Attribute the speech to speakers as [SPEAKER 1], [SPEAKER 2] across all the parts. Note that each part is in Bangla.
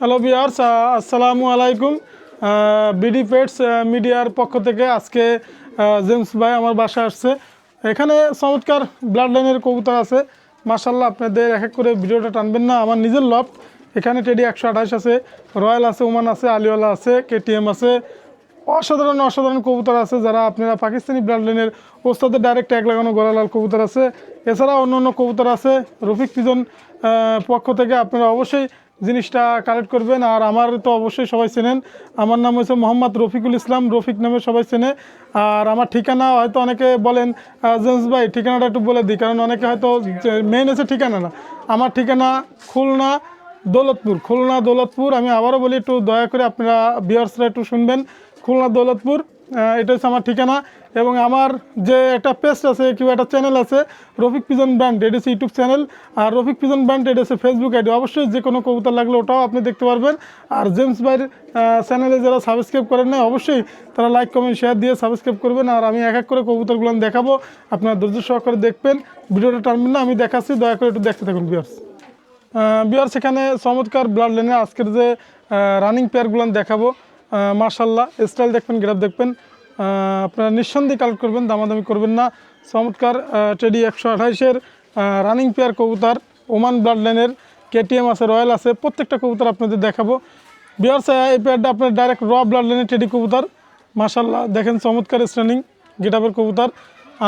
[SPEAKER 1] হ্যালো বিয়ার্স আসসালামু আলাইকুম। বিডি পেটস মিডিয়ার পক্ষ থেকে আজকে জেমস ভাই আমার বাসা আসছে। এখানে চমৎকার ব্লাড লাইনের কবুতর আছে। মাসাল্লাহ আপনাদের এক এক করে ভিডিওটা টানবেন না। আমার নিজের লফট এখানে টেডি একশো আঠাশ আছে রয়্যাল আছে ওমান আছে আলিওয়ালা আছে কেটিএম আছে। অসাধারণ অসাধারণ কবুতর আছে। যারা আপনারা পাকিস্তানি ব্লাড লাইনের ওস্তাদের ডাইরেক্ট এক লাগানো গোলালাল কবুতর আছে। এছাড়া অন্য অন্য কবুতর আছে। রফিক পিজন পক্ষ থেকে আপনারা অবশ্যই জিনিসটা কালেক্ট করবেন আর আমার তো অবশ্যই সবাই চেনেন। আমার নাম হচ্ছে মোহাম্মদ রফিকুল ইসলাম, রফিক নামে সবাই চেনে। আর আমার ঠিকানা হয়তো অনেকে বলেন জেমস ভাই, ঠিকানাটা একটু বলে দিই, কারণ অনেকে হয়তো মেন হচ্ছে ঠিকানা না। আমার ঠিকানা খুলনা দৌলতপুর খুলনা দৌলতপুর। আমি আবারও বলি, একটু দয়া করে আপনারা বিয়ার্সরা একটু শুনবেন। খুলনা দৌলতপুর। এটা হচ্ছে আমার ঠিকানা এবং আমার যে একটা পেস্ট আছে, কিংবা একটা চ্যানেল আছে, রফিক পিজন ব্র্যান্ড এটা হচ্ছে ইউটিউব চ্যানেল আর রফিক পিজন ব্র্যান্ড এটা হচ্ছে ফেসবুক আইডি অবশ্যই যে কোনো কবুতর লাগলে ওটাও আপনি দেখতে পারবেন। আর জেমস ভাইয়ের চ্যানেলে যারা সাবস্ক্রাইব করেন না অবশ্যই তারা লাইক কমেন্ট শেয়ার দিয়ে সাবস্ক্রাইব করবেন। আর আমি এক এক করে কবুতরগুলো দেখাবো। আপনারা ধৈর্য সহকারে দেখবেন। ভিডিওটা টানবেন না, আমি দেখাচ্ছি। দয়া করে একটু দেখতে থাকুন বিয়ার্স বিয়ার সেখানে চমৎকার ব্লাড লাইনে আজকের যে রানিং পেয়ারগুলো দেখাবো। মার্শাল্লাহ স্টাইল দেখবেন গ্রাফ দেখবেন। আপনারা নিঃসন্দেহে কালেক্ট করবেন, দামাদামি করবেন না। চমৎকার টেডি একশো আঠাইশের রানিং পেয়ার কবুতর ওমান ব্লাড লাইনের কেটিএম আছে রয়্যাল আছে, প্রত্যেকটা কবুতর আপনাদের দেখাবো। বিয়ার্স এই পেয়ারটা আপনার ডাইরেক্ট র ব্লাড লাইনের টেডি কবুতর। মার্শাল্লাহ দেখেন চমৎকার স্ট্যান্ডিং গেটাপের কবুতর।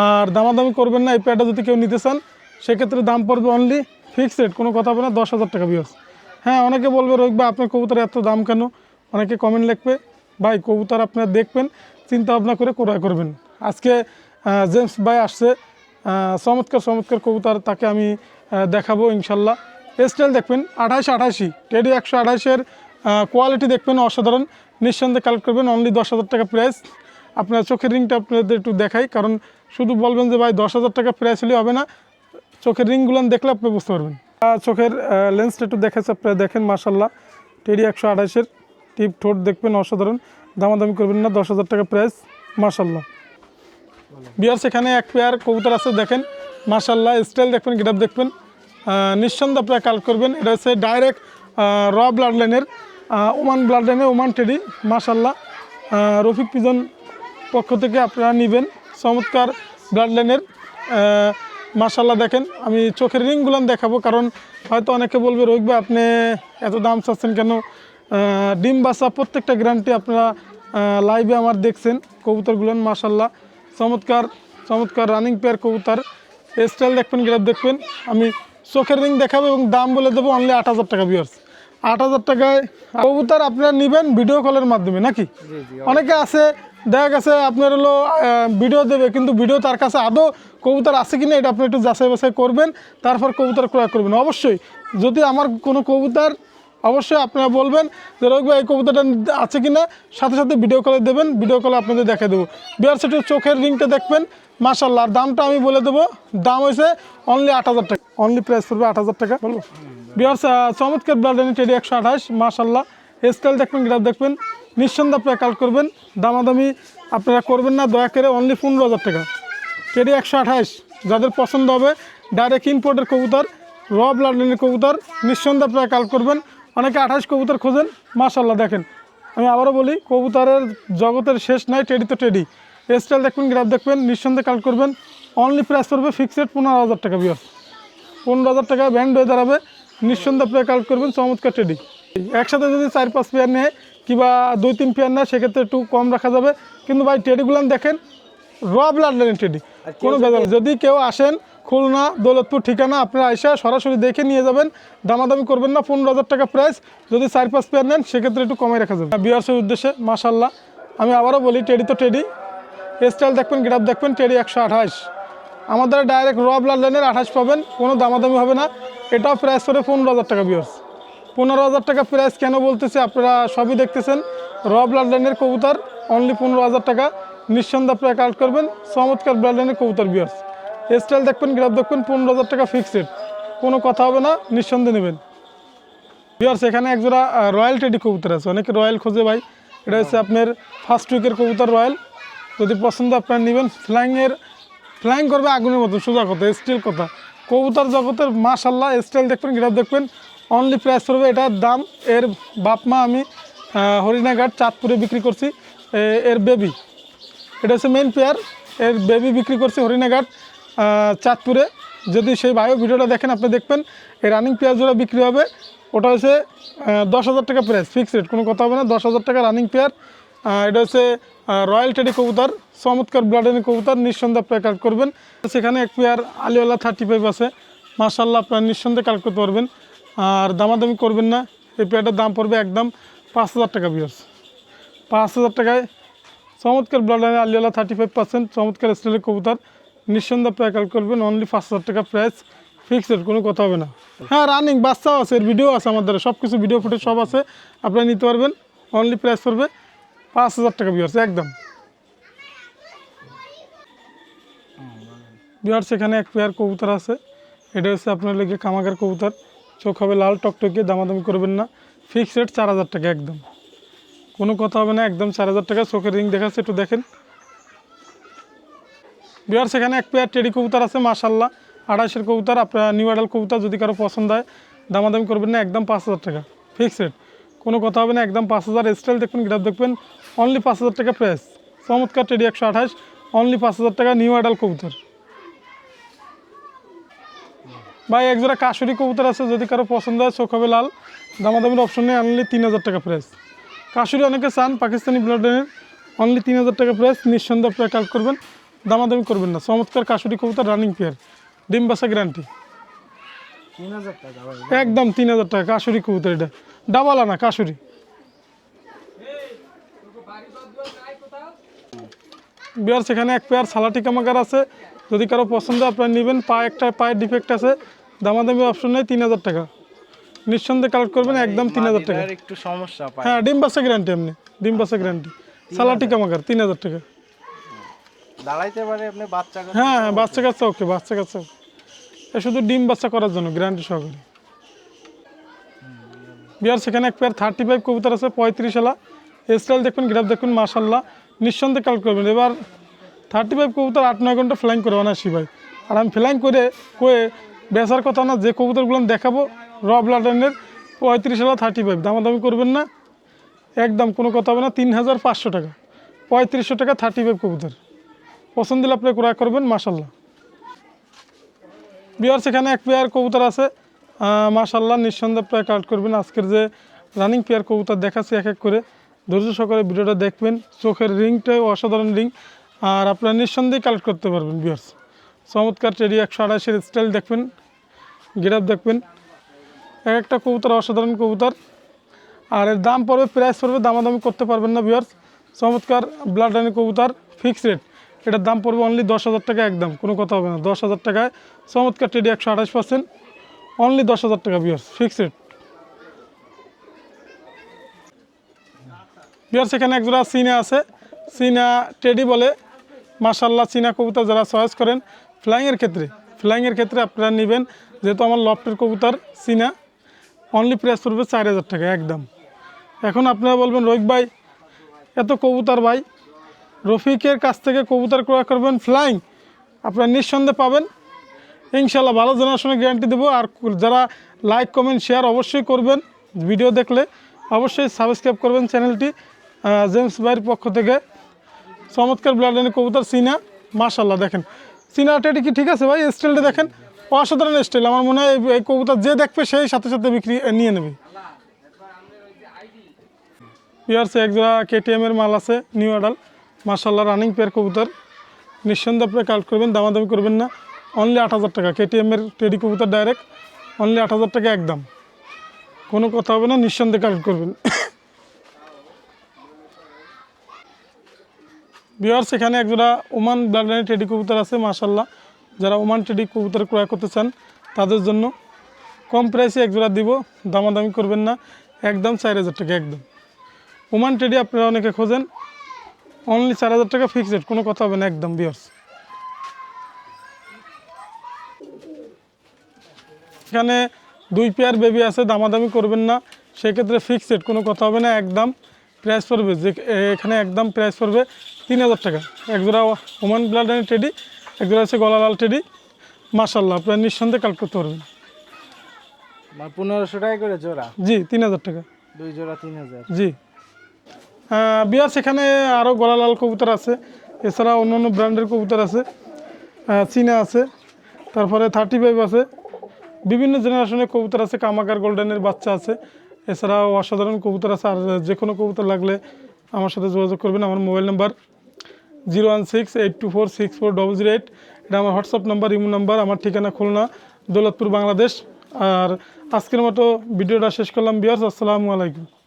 [SPEAKER 1] আর দামাদামি করবেন না, এই পেয়ারটা যদি কেউ নিতে চান, সেক্ষেত্রে দাম পড়বে অনলি ফিক্সড রেট কোনো কথা না, দশ হাজার টাকা বিয়ার্স হ্যাঁ অনেকে বলবে, রোহিত ভাই, আপনার কবুতর এত দাম কেন? অনেকে কমেন্ট লিখবে, ভাই, কবুতর আপনারা দেখবেন চিন্তা ভাবনা করে ক্রয় করবেন। আজকে জেমস ভাই আসছে চমৎকার চমৎকার কবুতর তাকে আমি দেখাবো ইনশাল্লাহ। স্টাইল দেখবেন আঠাশ আঠাশি টেডি একশো আঠাশের কোয়ালিটি দেখবেন, অসাধারণ। নিঃসন্দেহে কালেক্ট করবেন অনলি দশ হাজার টাকা প্রাইস আপনার চোখের রিংটা আপনাদের একটু দেখাই, কারণ শুধু বলবেন যে, ভাই, দশ হাজার টাকা প্রাইস হলে হবে না। চোখের রিংগুলো দেখলে আপনি বুঝতে পারবেন। চোখের লেন্সটা একটু দেখেছে আপনারা দেখেন মার্শাল্লাহ টেডি একশো আঠাশের টিপ ঠোঁট দেখবেন, অসাধারণ। দামাদামি করবেন না, দশ হাজার টাকা প্রাইস মার্শাল্লাহ বিয়ার সেখানে এক পেয়ার কবুতর আছে, দেখেন। মার্শাল্লাহ স্টাইল দেখবেন গেটআপ দেখবেন। নিঃসন্দেহে আপনারা কাল করবেন। এটা হচ্ছে ডাইরেক্ট র ব্লাড লাইনের ওমান ব্লাড লাইনের ওমান টেডি মার্শাল্লাহ রফিক পিজন পক্ষ থেকে আপনারা নেবেন। চমৎকার ব্লাড লাইনের মার্শাল্লাহ দেখেন। আমি চোখের রিংগুলো দেখাবো, কারণ হয়তো অনেকে বলবে রোহিত ভাই, আপনি এত দাম চাচ্ছেন কেন? ডিম বাসা প্রত্যেকটা গ্যারান্টি আপনারা লাইভে আমার দেখছেন কবুতরগুলো মার্শাল্লাহ চমৎকার চমৎকার রানিং পেয়ার কবুতর। স্টাইল দেখবেন গ্রাফ দেখবেন। আমি চোখের রিং দেখাবো এবং দাম বলে দেবো অনলি আট হাজার টাকা বিয়ার্স আট হাজার টাকায় কবুতর আপনারা নেবেন ভিডিও কলের মাধ্যমে নাকি? অনেকে আছে দেখা গেছে আপনার হলো ভিডিও দেবে কিন্তু ভিডিও তার কাছে আদৌ কবুতর আছে কি না এটা আপনি একটু যাচাই বাছাই করবেন তারপর কবুতর ক্রয় করবেন। অবশ্যই যদি আমার কোনো কবুতর অবশ্যই আপনারা বলবেন যে রোগ ভাই এই কবুতরটা আছে কিনা? সাথে সাথে ভিডিও কলে দেবেন ভিডিও কলে আপনাদের দেখে দেবো। বিয়ার সেটির চোখের রিংটা দেখবেন মাসাল্লাহ আর দামটা আমি বলে দেবো দাম হয়েছে অনলি আট হাজার টাকা। অনলি প্রাইস পড়বে আট হাজার টাকা। বলব বিয়ার্স চমৎকার ব্লাডেনি টেডি একশো আঠাশ মাসাল্লাহ স্টাইল দেখবেন গ্রাফ দেখবেন নিঃসন্দেহে আপনারা কাল করবেন। দামাদামি আপনারা করবেন না দয়া করে অনলি পনেরো হাজার টাকা। কেডি একশো আঠাশ যাদের পছন্দ হবে ডাইরেক্ট ইম্পোর্টের কবুতর র ব্লাড লাইনের কবুতর নিঃসন্দেহে আপনারা কাল করবেন। অনেকে আঠাশ কবুতর খোঁজেন মাশাল্লাহ দেখেন। আমি আবারও বলি কবুতরের জগতের শেষ নাই টেডি তো টেডি। স্টাইল দেখবেন গ্রাফ দেখবেন নিঃসন্দেহে কাল করবেন। অনলি প্রাইস পড়বে ফিক্সড পনেরো হাজার টাকা বিয়ার পনেরো হাজার টাকা ব্যান্ড হয়ে দাঁড়াবে নিঃসন্দেহে আপনারা কাল করবেন চমৎকার টেডি। একসাথে যদি চার পাঁচ পেয়ার নেয় কিংবা দুই তিন পেয়ার নেয় সেক্ষেত্রে একটু কম রাখা যাবে। কিন্তু ভাই টেডিগুলান দেখেন র ব্লাড লাইন টেডি কোনো। যদি কেউ আসেন খুলনা, দৌলতপুর ঠিকানা আপনারা আইসা সরাসরি দেখে নিয়ে যাবেন। দামাদামি করবেন না, পনেরো হাজার টাকা প্রাইস যদি চার পাঁচ পেয়ার নেন, সেক্ষেত্রে একটু কমে রাখা যাবে। বিয়ার্সের উদ্দেশ্যে মাশাল্লাহ আমি আবারও বলি টেডি তো টেডি স্টাইল দেখবেন গ্রাফ দেখবেন টেডি একশো আঠাশ। আমাদের ডাইরেক্ট র ব্লাড লাইনের আঠাশ পাবেন, কোনো দামাদামি হবে না। এটাও প্রাইস করে পনেরো হাজার টাকা বিয়ার্স পনেরো হাজার টাকা প্রাইস কেন বলতেছে, আপনারা সবই দেখতেছেন। র ব্লাড লাইনের কবুতর অনলি পনেরো হাজার টাকা। নিঃসন্দেহে আপনারা কালেক্ট করবেন, চমৎকার ব্লাড লাইনের কবুতর বিয়ার্স স্টাইল দেখবেন গ্রাফ দেখবেন, পনেরো হাজার টাকা ফিক্সড কোনো কথা হবে না, নিঃসন্দেহে নেবেন। বিয়ার্স এখানে একজোড়া রয়্যাল টেডি কবুতর আছে। অনেকে রয়্যাল খোঁজে ভাই। এটা হচ্ছে আপনার ফার্স্ট উইকের কবুতর রয়্যাল যদি পছন্দ আপনার নেবেন ফ্লাইংয়ের ফ্লাইং করবে আগুনের মতো, সোজা কথা স্টিল কথা। কবুতর জগতের মাশাল্লাহ স্টাইল দেখবেন গ্রাফ দেখবেন। অনলি প্রাইস পড়বে এটার দাম। এর বাপ মা আমি হরিণাঘাট, চাঁদপুরে বিক্রি করছি। এর বেবি এটা হচ্ছে মেন পেয়ার এর বেবি বিক্রি করছি হরিণাঘাট। চাঁদপুরে। যদি সেই বায়ো ভিডিওটা দেখেন, আপনি দেখবেন এই রানিং পেয়ার জোড়া বিক্রি হবে। ওটা হচ্ছে দশ হাজার টাকা প্রাইস ফিক্সড রেট কোনো কথা হবে না। দশ হাজার টাকা রানিং পেয়ার এটা হচ্ছে রয়্যাল টেডি কবুতর, চমৎকার ব্লাডেনি কবুতর, নিঃসন্দেহে আপনারা কালেক্ট করবেন। সেখানে এক পেয়ার আলিওয়ালা থার্টি ফাইভ আছে। মার্শাল্লাহ আপনারা নিঃসন্দেহে কালেক্ট করতে পারবেন আর দামাদামি করবেন না। এই পেয়ারটার দাম পড়বে একদম পাঁচ হাজার টাকা বিয়ার্স পাঁচ হাজার টাকায় চমৎকার ব্লাড লাইনে আলিয়ালা থার্টি ফাইভ পার্সেন্ট চমৎকার স্টাইলের কবুতর। নিঃসন্দেহে প্রায় কাল করবেন অনলি পাঁচ হাজার টাকা প্রাইস ফিক্সড কোনো কথা হবে না। হ্যাঁ রানিং বাচ্চাও আছে, এর ভিডিও আছে আমাদের সব কিছু ভিডিও ফুটেজ সব আছে, আপনারা নিতে পারবেন অনলি প্রাইস পড়বে পাঁচ হাজার টাকা বিয়ার্স একদম। বিহার সেখানে এক পেয়ার কবুতর আছে, এটা হচ্ছে আপনার লেগে কামাগার কবুতর, চোখ হবে লাল টকটকে দামাদামি করবেন না ফিক্সড চার হাজার টাকা, একদম। কোনো কথা হবে না, একদম চার হাজার টাকা, চোখের রিং দেখাচ্ছে, একটু দেখেন। বিহার সেখানে এক পেয়ার টেডি কবুতর আছে মাসাল্লাহ আড়াইশের কবুতর, আপনার নিউ আডাল কবুতর যদি কারও পছন্দ হয়, দামাদামি করবেন না, একদম পাঁচ হাজার টাকা। ফিক্সড কোনো কথা হবে না, একদম পাঁচ হাজার। স্টাইল দেখবেন গ্রাফ দেখবেন অনলি পাঁচ হাজার টাকা প্রাইস চমৎকার টেডি একশো আঠাশ অনলি পাঁচ হাজার টাকা নিউ আডাল কবুতর। ভাই একজোড়া কাশুরি কবুতর আছে, যদি কারও পছন্দ হয়, চোখ হবে লাল। দামাদামির অপশন নেই অনলি তিন হাজার টাকা প্রাইস কাশুরি অনেকে চান, পাকিস্তানি ব্লাডের অনলি তিন হাজার টাকা প্রাইস নিঃসন্দেহে আপনারা কালেক্ট করবেন। দামাদামি করবেন না। চমৎকার কাশুরি কবুতর রানিং পেয়ার ডিম বাসা গ্যারান্টি একদম তিন হাজার টাকা কাশুরি কবুতর এটা। ডাবল আনা কাশুরি। বিয়ার সেখানে এক পেয়ার সালাটি কামাকার আছে। যদি কারও পছন্দ আপনারা নেবেন। পা একটা পায়ের ডিফেক্ট আছে। দামাদামি অপশন নেই তিন হাজার টাকা। নিঃসন্দেহে কালেক্ট করবেন একদম তিন হাজার টাকা।
[SPEAKER 2] একটু সমস্যা
[SPEAKER 1] হ্যাঁ ডিম বাসা গ্যারান্টি আপনি ডিম বাসা গ্যারান্টি সালাটি কামাকার তিন হাজার টাকা।
[SPEAKER 2] দাঁড়াইতে পারে আপনি বাচ্চা
[SPEAKER 1] হ্যাঁ হ্যাঁ বাচ্চা কাচ্চা ওকে বাচ্চা কাচ্চা। এ শুধু ডিম বাচ্চা করার জন্য গ্যারান্টি সহকারে। বিয়ার সেখানে এক পেয়ার থার্টি ফাইভ কবুতর আছে পঁয়ত্রিশ এলা। স্টাইল দেখবেন গ্রাফ দেখবেন মাশাল্লাহ নিঃসন্দেহে কালেক্ট করবেন। এবার থার্টি ফাইভ কবুতর আট নয় ঘণ্টা ফ্লাইং করে অনায়াসি ভাই। আর আমি ফ্লাইং করে কয়ে বেচার কথা না যে কবুতরগুলো আমি দেখাবো র ব্লাডেনের পঁয়ত্রিশ এলা থার্টি ফাইভ দামাদামি করবেন না। একদম কোনো কথা হবে না তিন হাজার পাঁচশো টাকা। পঁয়ত্রিশশো টাকা থার্টি ফাইভ কবুতর। পছন্দ হলে আপনি ক্রয় করবেন মাশাল্লাহ বিহার সেখানে এক পেয়ার কবুতর আছে। আহ, মাশাল্লাহ নিঃসন্দেহে প্রায় কালেক্ট করবেন। আজকের যে রানিং পেয়ার কবুতর দেখাচ্ছি এক এক করে। ধৈর্য সহকারে ভিডিওটা দেখবেন। চোখের রিংটাও অসাধারণ রিং আর আপনারা নিঃসন্দেহে কালেক্ট করতে পারবেন বিয়ার্স চমৎকার টেডি একশো আড়াইশের স্টাইল দেখবেন গেরাপ দেখবেন। এক একটা কবুতর অসাধারণ কবুতর। আর এর দাম পড়বে প্রাইস পড়বে দামাদামি করতে পারবেন না বিয়ার্স চমৎকার ব্লাড রানি কবুতর ফিক্স রেট এটার দাম পড়বে অনলি দশ হাজার টাকা একদম, কোনো কথা হবে না। দশ হাজার টাকায় চমৎকার টেডি একশো আঠাশ পার্সেন্ট অনলি দশ হাজার টাকা বিয়ার্স ফিক্স রেট বিয়ার্স এখানে একজোড়া সিনা আছে। সিনা টেডি বলে। মাশাল্লাহ চীনা কবুতর যারা চয়েস করেন ফ্লাইংয়ের ক্ষেত্রে ফ্লাইংয়ের ক্ষেত্রে আপনারা নেবেন। যেহেতু আমার লফটের কবুতর চীনা অনলি প্রাইস পড়বে চার হাজার টাকা, একদম। এখন আপনারা বলবেন, রোহিত ভাই, এত কবুতর ভাই রফিকের কাছ থেকে কবুতর ক্রয় করবেন ফ্লাইং। আপনারা নিঃসন্দেহে পাবেন। ইনশাল্লাহ ভালো জেনারেশনের গ্যারান্টি দেবো। আর যারা লাইক, কমেন্ট, শেয়ার অবশ্যই করবেন ভিডিও দেখলে। অবশ্যই সাবস্ক্রাইব করবেন চ্যানেলটি। জেমস ভাইয়ের পক্ষ থেকে। চমৎকার ব্লাডেনের কবুতর সিনা। মাশাল্লাহ দেখেন। সিনাটা কি ঠিক আছে ভাই? স্টাইলটা দেখেন। অসাধারণ স্টাইল। আমার মনে হয় এই- কবুতর যে দেখবে সেই সাথে সাথে বিক্রি নিয়ে নেবে। পিয়ার্সে একজোড়া কেটিএম এর মাল আছে, নিউ আডাল মার্শাল্লাহ রানিং পেয়ার কবুতর। নিঃসন্দেহে আপনি কালেক্ট করবেন, দামাদামি করবেন না। অনলি আট হাজার টাকা। কেটিএম এর টেডি কবুতর ডাইরেক্ট অনলি আট হাজার টাকা একদম। কোনো কথা হবে না, নিঃসন্দেহে কালেক্ট করবেন। বিহার সেখানে একজোড়া ওমান ব্লাডলাইন টেডি কবুতর আছে মাশাল্লাহ যারা ওমান টেডি কবুতর ক্রয় করতে চান, তাদের জন্য কম প্রাইসে একজোড়া দিব, দামাদামি করবেন না। একদম চার হাজার টাকা, একদম। ওমান টেডি আপনারা অনেকে খোঁজেন। অনলি চার হাজার টাকা ফিক্সড কোনো কথা হবে না একদম বিয়ার্স এখানে দুই পেয়ার বেবি আছে দামাদামি করবেন না সেক্ষেত্রে ফিক্সড কোনো কথা হবে না একদম প্রাইস পড়বে। যে এখানে একদম প্রাইস পড়বে তিন হাজার টাকা। একজোড়া ওমান ব্লাড অ্যান্ড টেডি একজোড়া আছে গলা লাল টেডি মাসাল্লাহ আপনারা নিঃসন্দেহে কালেক্ট করতে পারবেন
[SPEAKER 2] পনেরোশো টাকা করে জোড়া?
[SPEAKER 1] জি তিন হাজার টাকা।
[SPEAKER 2] দুই জোড়া তিন হাজার।
[SPEAKER 1] জি। বিয়ার সেখানে আরও গলালাল কবুতর আছে। এছাড়া অন্য অন্য ব্র্যান্ডের কবুতর আছে। আহ, চীনা আছে। তারপরে থার্টি ফাইভ আছে। বিভিন্ন জেনারেশনের কবুতর আছে। কামাকার গোল্ডেনের বাচ্চা আছে। এছাড়াও অসাধারণ কবুতর আছে। আর যে কোনো কবুতর লাগলে আমার সাথে যোগাযোগ করবেন। আমার mobile number zero one six eight two four six four double zero eight. এটা আমার হোয়াটসঅ্যাপ নাম্বার ইমো নাম্বার। আমার ঠিকানা খুলনা দৌলতপুর বাংলাদেশ। আর আজকের মতো ভিডিওটা শেষ করলাম। বিয়ার্স আসসালামু আলাইকুম।